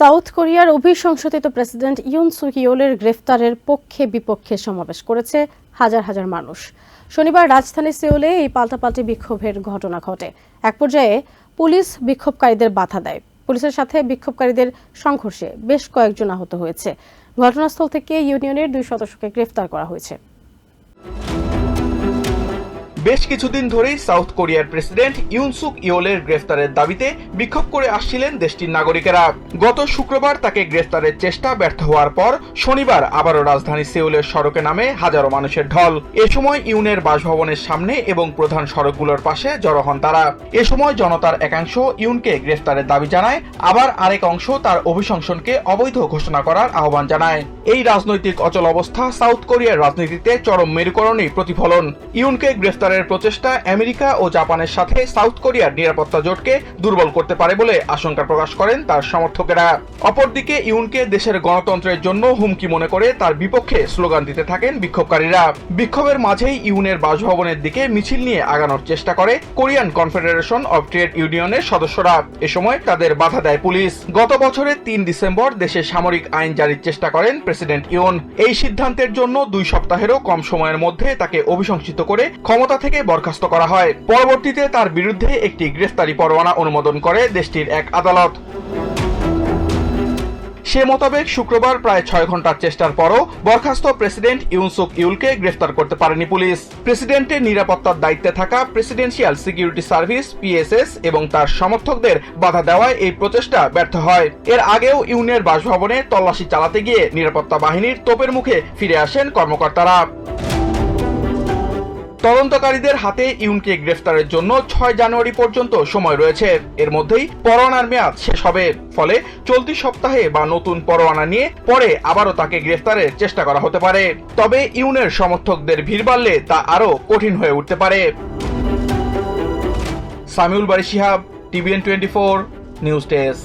South কোরিয়ার অভিশংসতিত president Yoon সুক ইয়োলের গ্রেফতারের পক্ষে বিপক্ষে সমাবেশ করেছে হাজার হাজার মানুষ। শনিবার রাজধানী সেওলে এই পাল্টাপাল্টি বিক্ষোভের ঘটনা ঘটে। এক পর্যায়ে পুলিশ বিক্ষোভকারীদের বাধা দেয়। পুলিশের সাথে বিক্ষোভকারীদের সংঘর্ষে বেশ কয়েকজন আহত হয়েছে। ঘটনাস্থল থেকে ইউনিয়নের দুই সদস্যকে গ্রেফতার করা হয়েছে। বেশ কিছুদিন ধরেই সাউথ কোরিয়ার প্রেসিডেন্ট ইউনসুক ইয়োলের গ্রেফতারের দাবিতে বিক্ষোভ করে আসছিলেন দেশটির নাগরিকেরা। গত শুক্রবার তাকে গ্রেফতারের চেষ্টা ব্যর্থ হওয়ার পর শনিবার আবারও রাজধানী সেউলের সড়কে নামে হাজারো মানুষের ঢল। এ সময় ইউনের বাসভবনের সামনে এবং প্রধান সড়কগুলোর পাশে জড়ো হন তারা। এ সময় জনতার একাংশ ইউনকে গ্রেফতারের দাবি জানায়। আবার আরেক অংশ তার অভিশংসনকে অবৈধ ঘোষণা করার আহ্বান জানায়। এই রাজনৈতিক অচল অবস্থা সাউথ কোরিয়ার রাজনীতিতে চরম মেরুকরণই প্রতিফলন। ইউনকে গ্রেফতারের প্রচেষ্টা আমেরিকা ও জাপানের সাথে সাউথ কোরিয়ার নিরাপত্তা জোটকে দুর্বল করতে পারে বলে আশঙ্কা প্রকাশ করেন তার সমর্থকেরা। অপরদিকে ইউনকে দেশের গণতন্ত্রের জন্য হুমকি মনে করে তার বিপক্ষে স্লোগান দিতে থাকেন বিক্ষোভকারীরা। বিক্ষোভের মাঝেই ইউনের বাসভবনের দিকে মিছিল নিয়ে আগানোর চেষ্টা করে কোরিয়ান কনফেডারেশন অব ট্রেড ইউনিয়নের সদস্যরা। এ সময় তাদের বাধা দেয় পুলিশ। গত বছরের তিন ডিসেম্বর দেশে সামরিক আইন জারির চেষ্টা করেন প্রেসিডেন্ট ইউন। এই সিদ্ধান্তের জন্য দুই সপ্তাহেরও কম সময়ের মধ্যে তাকে অভিশংসিত করে ক্ষমতা থেকে বরখাস্ত করা হয়। পরবর্তীতে তার বিরুদ্ধে একটি গ্রেফতারি পরোয়ানা অনুমোদন করে দেশটির এক আদালত। সে মোতাবেক শুক্রবার প্রায় ছয় ঘণ্টার চেষ্টার পরও বরখাস্ত প্রেসিডেন্ট ইউনসুক ইউলকে গ্রেফতার করতে পারেনি পুলিশ। প্রেসিডেন্টের নিরাপত্তার দায়িত্বে থাকা প্রেসিডেন্সিয়াল সিকিউরিটি সার্ভিস পিএসএস এবং তার সমর্থকদের বাধা দেওয়ায় এই প্রচেষ্টা ব্যর্থ হয়। এর আগেও ইউনের বাসভবনে তল্লাশি চালাতে গিয়ে নিরাপত্তা বাহিনীর তোপের মুখে ফিরে আসেন কর্মকর্তারা। তদন্তকারীদের হাতে ইউনকে গ্রেফতারের জন্য ছয় জানুয়ারি পর্যন্ত সময় রয়েছে। এর মধ্যেই পরোয়ানার মেয়াদ শেষ হবে। ফলে চলতি সপ্তাহে বা নতুন পরোয়ানা নিয়ে পরে আবারও তাকে গ্রেফতারের চেষ্টা করা হতে পারে। তবে ইউনের সমর্থকদের ভিড় বাড়লে তা আরও কঠিন হয়ে উঠতে পারে। Samiul Bari Shihab, T V N twenty four, news desk.